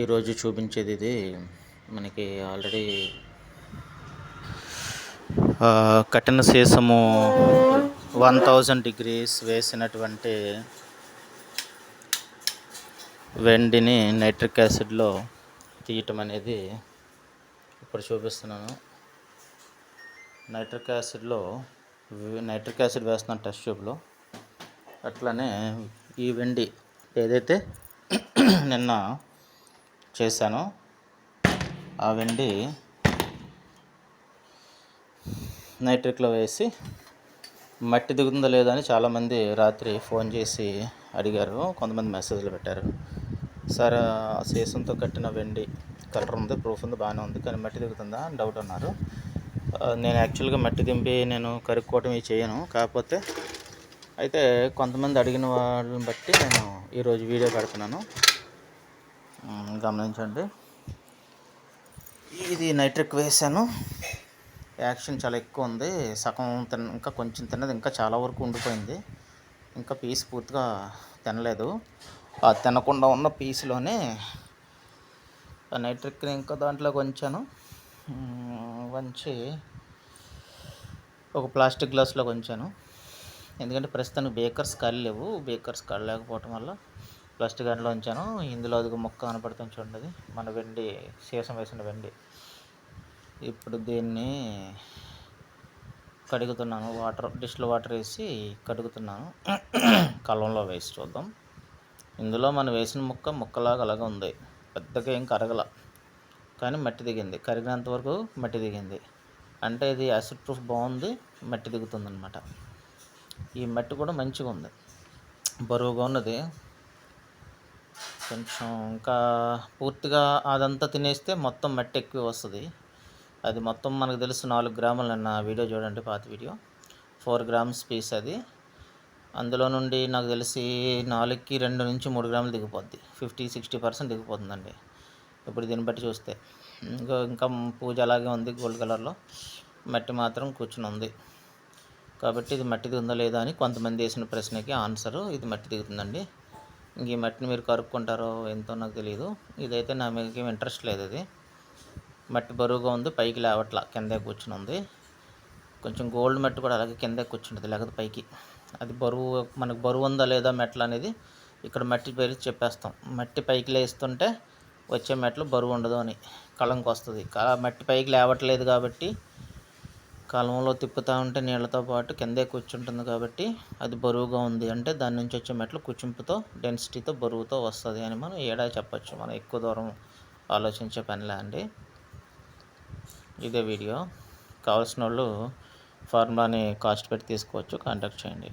ఈరోజు చూపించేది ఇది. మనకి ఆల్రెడీ కఠిన సీసము వన్ థౌజండ్ డిగ్రీస్ వేసినటువంటి వెండిని నైట్రిక్ యాసిడ్లో తీయటం అనేది ఇప్పుడు చూపిస్తున్నాను. నైట్రిక్ యాసిడ్లో నైట్రిక్ యాసిడ్ వేస్తున్నాను టెస్ట్ ట్యూబ్లో. అట్లనే ఈ వెండి ఏదైతే నిన్న చేశాను. ఆ వెండి నైట్రిక్లో వేసి మట్టి దిగుతుందో లేదో అని చాలామంది రాత్రి ఫోన్ చేసి అడిగారు. కొంతమంది మెసేజ్లు పెట్టారు. సార్ ఆ సీసంతో కట్టిన వెండి కలర్ ఉంది ప్రూఫ్ ఉంది బాగానే ఉంది కానీ మట్టి దిగుతుందా? అని డౌట్ అన్నారు. నేను యాక్చువల్గా మట్టి దింపి నేను కరుక్కోవటం ఇవి చేయను. కాకపోతే అయితే కొంతమంది అడిగిన వాళ్ళని బట్టి నేను ఈరోజు వీడియో పెడుతున్నాను. గమనించండి. ఇది నైట్రిక్ వేసాను. యాక్షన్ చాలా ఎక్కువ ఉంది. సగం తిన ఇంకా కొంచెం తిన్నది ఇంకా చాలా వరకు ఉండిపోయింది. ఇంకా పీస్ పూర్తిగా తినలేదు. ఆ తినకుండా ఉన్న పీస్లోనే ఆ నైట్రిక్ని ఇంకా దాంట్లో కొంచాను వంచి ఒక ప్లాస్టిక్ గ్లాస్లో కొంచాను. ఎందుకంటే ప్రస్తుతానికి బేకర్స్ ఖాళీ లేవు. బేకర్స్ ఖాళీ లేకపోవటం వల్ల ప్లాస్టిక్ గన్లో ఉంచాను. ఇందులో అది మొక్క కనపడుతుంది చూడండి మన వెండి సీసం వేసిన వెండి. ఇప్పుడు దీన్ని కడుగుతున్నాను. వాటర్ డిష్లో వాటర్ వేసి కడుగుతున్నాను. కలంలో వేసి చూద్దాం. ఇందులో మనం వేసిన ముక్క ముక్కలాగా అలాగే ఉంది. పెద్దగా ఏం కరగల. కానీ మట్టి దిగింది. కరిగినంత వరకు మట్టి దిగింది. అంటే ఇది యాసిడ్ ప్రూఫ్ బాగుంది మట్టి దిగుతుంది అనమాట ఈ మట్టి కూడా మంచిగా ఉంది బరువుగా ఉన్నది. కొంచెం ఇంకా పూర్తిగా అదంతా తినేస్తే మొత్తం మట్టి ఎక్కువ వస్తుంది. అది మొత్తం మనకు తెలుసు నాలుగు గ్రాములు నిన్న వీడియో చూడండి పాత వీడియో. ఫోర్ గ్రామ్స్ పీస్ అది. అందులో నుండి నాకు తెలిసి నాలుగుకి రెండు నుంచి మూడు గ్రాములు దిగిపోద్ది. ఫిఫ్టీ సిక్స్టీ పర్సెంట్ దిగిపోతుందండి. ఇప్పుడు దీన్ని బట్టి చూస్తే. ఇంకా ఇంకా పూజ అలాగే ఉంది గోల్డ్ కలర్లో. మట్టి మాత్రం కూర్చుని ఉంది. కాబట్టి ఇది మట్టి దిగుందా లేదా అని కొంతమంది వేసిన ప్రశ్నకి ఆన్సర్ ఇది మట్టి దిగుతుందండి. ఈ మట్టిని మీరు కరుక్కుంటారో ఎంతో నాకు తెలియదు ఇదైతే నా మీద ఏం ఇంట్రెస్ట్ లేదు ఇది మట్టి బరువుగా ఉంది పైకి లేవట్లా కిందే కూర్చుని ఉంది. కొంచెం గోల్డ్ మట్టి కూడా అలాగే కిందే కూర్చుంటుంది లేకపోతే పైకి. అది బరువు మనకు బరువు ఉందా లేదా మెట్ల అనేది ఇక్కడ మట్టి పేరు చెప్పేస్తాం. మట్టి పైకి లేస్తుంటే వచ్చే మెట్లు బరువు ఉండదు అని కళంకి వస్తుంది. మట్టి పైకి లేవట్లేదు కాబట్టి కాలంలో తిప్పుతూ ఉంటే నీళ్ళతో పాటు కిందే కూర్చుంటుంది కాబట్టి అది బరువుగా ఉంది. అంటే దాని నుంచి వచ్చే మెట్లు కుచింపుతో డెన్సిటీతో బరువుతో వస్తుంది అని మనం ఏడా చెప్పచ్చు. మనం ఎక్కువ దూరం ఆలోచించే పనిలే అండి. ఇదే వీడియో. కావాల్సిన వాళ్ళు ఫార్ములాని కాస్ట్ పెట్టి తీసుకోవచ్చు. కాంటాక్ట్ చేయండి.